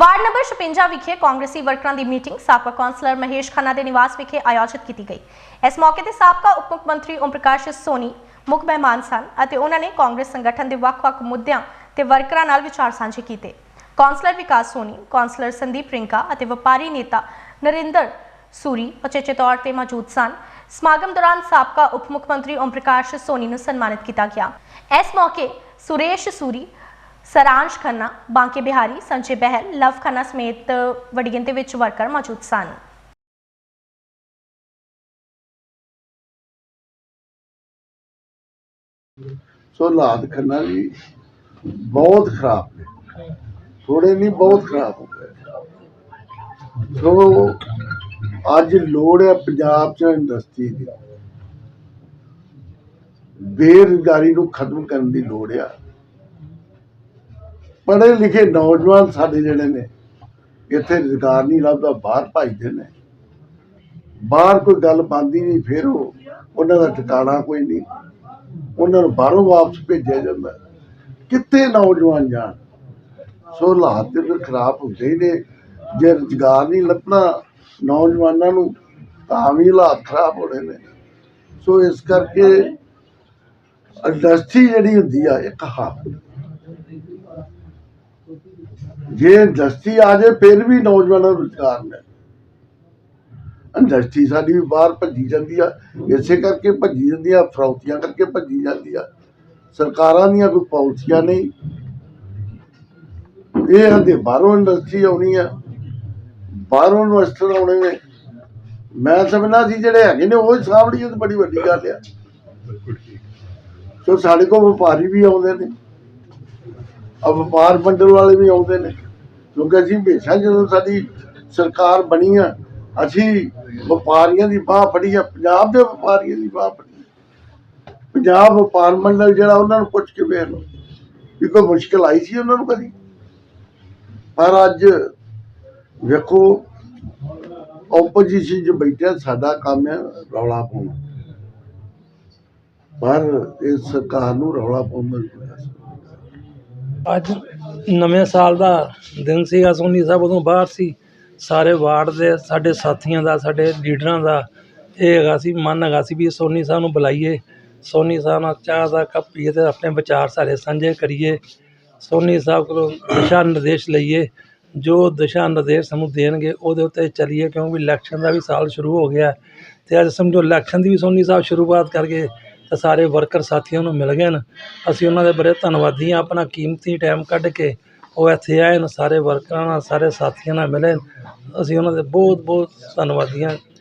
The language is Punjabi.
ਵਾਰਡ ਨੰਬਰ 56 ਵਿਖੇ ਕਾਂਗਰਸੀ ਵਰਕਰਾਂ ਦੀ ਮੀਟਿੰਗ, ਸਾਬਕਾ ਕੌਂਸਲਰ ਮਹੇਸ਼ ਖੰਨਾ ਦੇ ਨਿਵਾਸ ਵਿਖੇ ਆਯੋਜਿਤ ਕੀਤੀ ਗਈ। ਇਸ ਮੌਕੇ ਤੇ ਸਾਬਕਾ ਉਪ ਮੁੱਖ ਮੰਤਰੀ ਓਮ ਪ੍ਰਕਾਸ਼ ਸੋਨੀ, ਮੁੱਖ ਮਹਿਮਾਨ ਸਨ ਅਤੇ ਉਹਨਾਂ ਨੇ ਕਾਂਗਰਸ ਸੰਗਠਨ ਦੇ ਵੱਖ-ਵੱਖ ਮੁੱਦਿਆਂ ਤੇ ਵਰਕਰਾਂ ਨਾਲ ਵਿਚਾਰ ਸਾਂਝੇ ਕੀਤੇ। ਕੌਂਸਲਰ ਵਿਕਾਸ ਸੋਨੀ, ਕੌਂਸਲਰ ਸੰਦੀਪ ਰਿੰਕਾ ਅਤੇ ਵਪਾਰੀ ਨੇਤਾ ਨਰਿੰਦਰ ਸੂਰੀ ਉਚੇਚੇ ਤੌਰ ਤੇ ਮੌਜੂਦ ਸਨ। ਸਮਾਗਮ ਦੌਰਾਨ ਸਾਬਕਾ ਉਪ ਮੁੱਖ ਮੰਤਰੀ ਓਮ ਪ੍ਰਕਾਸ਼ ਸੋਨੀ ਨੂੰ ਸਨਮਾਨਿਤ ਕੀਤਾ ਗਿਆ। ਇਸ ਮੌਕੇ ਸੁਰੇਸ਼ ਸੂਰੀ ਸਰਾਂਸ਼ ਖੰਨਾ, ਬਾਂਕੇ ਬਿਹਾਰੀ, ਸੰਜੇ ਬਹਿਲ, ਲਵ ਖੰਨਾ ਸਮੇਤ ਵੱਡੀ ਗਿਣਤੀ ਵਿੱਚ ਵਰਕਰ ਮੌਜੂਦ ਸਨ। ਸੋ ਹਾਲਾਤ ਖੰਨਾ ਜੀ ਬਹੁਤ ਖਰਾਬ ਨੇ। ਥੋੜੇ ਨਹੀਂ, ਬਹੁਤ ਖਰਾਬ ਹੋ ਗਏ। ਸੋ ਅੱਜ ਲੋੜ ਹੈ ਪੰਜਾਬ ਚ ਇੰਡਸਟਰੀ ਦੀ। ਬੇਰੁਜ਼ਗਾਰੀ ਨੂੰ ਖਤਮ ਕਰਨ ਦੀ ਲੋੜ ਆ। ਪੜ੍ਹੇ ਲਿਖੇ ਨੌਜਵਾਨ ਸਾਡੇ ਜਿਹੜੇ ਨੇ, ਇੱਥੇ ਰੁਜ਼ਗਾਰ ਨਹੀਂ ਲੱਭਦਾ, ਬਾਹਰ ਭੱਜਦੇ ਨੇ। ਬਾਹਰ ਕੋਈ ਗੱਲ ਬਣਦੀ ਨਹੀਂ, ਫਿਰ ਉਹ, ਉਹਨਾਂ ਦਾ ਟਿਕਾਣਾ ਕੋਈ ਨਹੀਂ। ਉਹਨਾਂ ਨੂੰ ਬਾਹਰੋਂ ਵਾਪਸ ਭੇਜਿਆ ਜਾਂਦਾ। ਕਿੱਥੇ ਨੌਜਵਾਨ ਜਾਣ? ਸੋ ਹਾਲਾਤ ਤੇ ਫਿਰ ਖਰਾਬ ਹੁੰਦੇ ਹੀ ਨੇ। ਜੇ ਰੁਜ਼ਗਾਰ ਨਹੀਂ ਲੱਭਣਾ ਨੌਜਵਾਨਾਂ ਨੂੰ, ਤਾਂ ਵੀ ਹਾਲਾਤ ਖਰਾਬ ਹੋਣੇ ਨੇ। ਸੋ ਇਸ ਕਰਕੇ ਇੰਡਸਟਰੀ ਜਿਹੜੀ ਹੁੰਦੀ ਆ, ਇੱਕ ਹੱਕ ਜੇ ਇੰਡਸਟਰੀ ਆ ਜਾਏ ਫਿਰ ਵੀ ਨੌਜਵਾਨਾਂ ਨੂੰ ਰੁਜ਼ਗਾਰ ਮਿਲੇ। ਇੰਡਸਟਰੀ ਸਾਡੀ ਵੀ ਬਾਹਰ ਭੱਜੀ ਜਾਂਦੀ ਆ। ਇਸੇ ਕਰਕੇ ਭੱਜੀ ਜਾਂਦੀ ਆ ਫਰੌਤੀਆਂ ਕਰਕੇ ਭੱਜੀ ਜਾਂਦੀ ਆ। ਸਰਕਾਰਾਂ ਦੀਆਂ ਕੋਈ ਪਾਲਿਸੀਆਂ ਨਹੀਂ। ਇਹ ਆਂਦੇ ਬਾਹਰੋਂ ਇੰਡਸਟਰੀ ਆਉਣੀ ਆ। ਬਾਹਰੋਂ ਇਨਵੈਸਟਰ ਆਉਣੇ ਨੇ। ਮੈਂ ਸਮਝਦਾ ਸੀ ਜਿਹੜੇ ਹੈਗੇ ਨੇ ਉਹ ਤਾਂ ਬੜੀ ਵੱਡੀ ਗੱਲ ਆ। ਸੋ ਸਾਡੇ ਕੋਲ ਵਪਾਰੀ ਵੀ ਆਉਂਦੇ ਨੇ। ਆ ਵਪਾਰ ਮੰਡਲ ਵਾਲੇ ਵੀ ਆਉਂਦੇ ਨੇ। ਕਿਉਂਕਿ ਅਸੀਂ ਹਮੇਸ਼ਾ ਜਦੋਂ ਸਾਡੀ ਸਰਕਾਰ ਬਣੀ ਆ, ਅਸੀਂ ਵਪਾਰੀਆਂ ਦੀ ਬਾਹ ਫੜੀ ਆ, ਪੰਜਾਬ ਦੇ ਵਪਾਰੀਆਂ ਦੀ ਬਾਹ ਫੜੀ ਪੰਜਾਬ ਵਪਾਰ ਮੰਡਲ ਜਿਹੜਾ ਉਹਨਾਂ ਨੂੰ ਪੁੱਛ ਕੇ ਵੇਖ ਲਓ। ਵੀ ਕੋਈ ਮੁਸ਼ਕਲ ਆਈ ਸੀ ਉਹਨਾਂ ਨੂੰ ਕਦੀ? ਪਰ ਅੱਜ ਵੇਖੋ ਆਪੋਜੀਸ਼ਨ 'ਚ ਬੈਠਿਆ ਸਾਡਾ ਕੰਮ ਹੈ ਰੌਲਾ ਪਾਉਣਾ। ਪਰ ਇਸ ਸਰਕਾਰ ਨੂੰ ਰੌਲਾ ਪਾਉਣਾ ਨਹੀਂ ਅੱਜ ਨਵੇਂ ਸਾਲ ਦਾ ਦਿਨ ਸੀਗਾ, ਸੋਨੀ ਸਾਹਿਬ ਉਦੋਂ ਬਾਹਰ ਸੀ। ਸਾਰੇ ਵਾਰਡ ਦੇ, ਸਾਡੇ ਸਾਥੀਆਂ ਦਾ, ਸਾਡੇ ਲੀਡਰਾਂ ਦਾ ਇਹ ਹੈਗਾ ਸੀ, ਮਨ ਹੈਗਾ ਸੀ ਵੀ ਸੋਨੀ ਸਾਹਿਬ ਨੂੰ ਬੁਲਾਈਏ। ਸੋਨੀ ਸਾਹਿਬ ਨਾਲ ਚਾਹ ਦਾ ਕੱਪ ਪੀਏ ਤੇ ਆਪਣੇ ਵਿਚਾਰ ਸਾਰੇ ਸਾਂਝੇ ਕਰੀਏ। ਸੋਨੀ ਸਾਹਿਬ ਕੋਲੋਂ ਦਿਸ਼ਾ ਨਿਰਦੇਸ਼ ਲਈਏ। ਜੋ ਦਿਸ਼ਾ ਨਿਰਦੇਸ਼ ਸਾਨੂੰ ਦੇਣਗੇ, ਉਹਦੇ ਉੱਤੇ ਚੱਲੀਏ ਕਿਉਂਕਿ ਇਲੈਕਸ਼ਨ ਦਾ ਵੀ ਸਾਲ ਸ਼ੁਰੂ ਹੋ ਗਿਆ। ਅਤੇ ਅੱਜ ਸਮਝੋ ਇਲੈਕਸ਼ਨ ਦੀ ਵੀ ਸੋਨੀ ਸਾਹਿਬ ਸ਼ੁਰੂਆਤ ਕਰ ਗਏ। ਤੇ ਸਾਰੇ ਵਰਕਰ ਸਾਥੀਆਂ ਨੂੰ ਮਿਲ ਗਏ ਹਨ। ਅਸੀਂ ਉਹਨਾਂ ਦੇ ਬੜੇ ਧੰਨਵਾਦੀ ਹਾਂ। ਆਪਣਾ ਕੀਮਤੀ ਟਾਈਮ ਕੱਢ ਕੇ ਉਹ ਇੱਥੇ ਆਏ ਨੇ ਸਾਰੇ ਵਰਕਰਾਂ ਨਾਲ, ਸਾਰੇ ਸਾਥੀਆਂ ਨਾਲ ਮਿਲੇ ਅਸੀਂ ਉਹਨਾਂ ਦੇ ਬਹੁਤ ਬਹੁਤ ਧੰਨਵਾਦੀ ਹਾਂ।